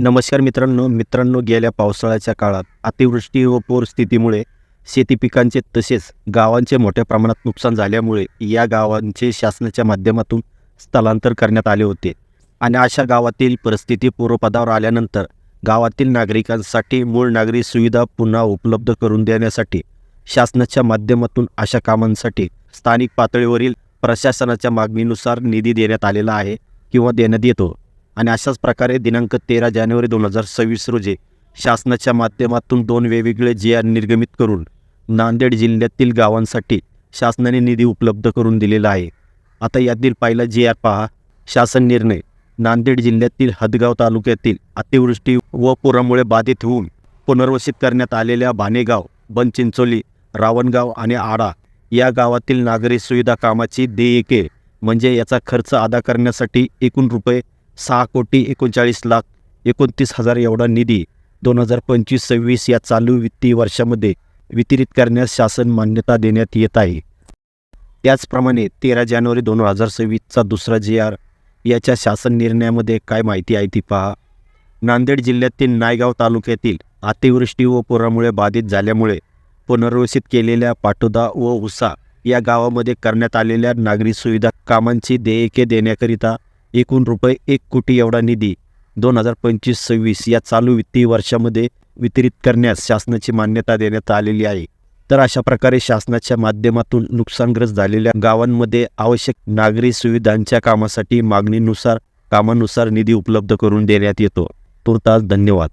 नमस्कार मित्रांनो मित्रांनो गेल्या पावसाळ्याच्या काळात अतिवृष्टी व पूर स्थितीमुळे शेती पिकांचे तसेच गावांचे मोठ्या प्रमाणात नुकसान झाल्यामुळे या गावांचे शासनाच्या माध्यमातून स्थलांतर करण्यात आले होते. आणि अशा गावातील परिस्थिती पूर्वपदावर आल्यानंतर गावातील नागरिकांसाठी मूळ नागरी सुविधा पुन्हा उपलब्ध करून देण्यासाठी शासनाच्या माध्यमातून अशा कामांसाठी स्थानिक पातळीवरील प्रशासनाच्या मागणीनुसार निधी देण्यात आलेला आहे किंवा देण्यात येतो. आणि अशाच प्रकारे दिनांक तेरा जानेवारी दोन हजार सव्वीस रोजी शासनाच्या माध्यमातून दोन वेगवेगळे जे आर निर्गमित करून नांदेड जिल्ह्यातील गावांसाठी शासनाने निधी उपलब्ध करून दिलेला आहे. आता यातील पहिला जे आर पहा शासन निर्णय नांदेड जिल्ह्यातील हदगाव तालुक्यातील अतिवृष्टी व पुरामुळे बाधित होऊन पुनर्वसित करण्यात आलेल्या भानेगाव बनचिंचोली रावणगाव आणि आडा या गावातील नागरी सुविधा कामाची देयके म्हणजे याचा खर्च अदा करण्यासाठी एकूण रुपये सहा कोटी एकोणचाळीस लाख एकोणतीस हजार एवढा निधी दोन हजार पंचवीस सव्वीस या चालू वित्तीय वर्षामध्ये वितरित करण्यास शासन मान्यता देण्यात येत आहे. त्याचप्रमाणे तेरा जानेवारी दोन हजार सव्वीसचा दुसरा जे आर याच्या शासन निर्णयामध्ये काय माहिती आहे ती पहा. नांदेड जिल्ह्यातील नायगाव तालुक्यातील अतिवृष्टी व पुरामुळे बाधित झाल्यामुळे पुनर्वसित केलेल्या पाटोदा व उसा या गावामध्ये करण्यात आलेल्या नागरी सुविधा कामांची देयके देण्याकरिता एकूण रुपये एक कोटी एवढा निधी दोन हजार पंचवीस सव्वीस या चालू वित्तीय वर्षामध्ये वितरित करण्यास शासनाची मान्यता देण्यात आलेली आहे. तर अशा प्रकारे शासनाच्या माध्यमातून नुकसानग्रस्त झालेल्या गावांमध्ये आवश्यक नागरी सुविधांच्या कामासाठी मागणीनुसार कामानुसार निधी उपलब्ध करून देण्यात येतो. तुर्तास धन्यवाद.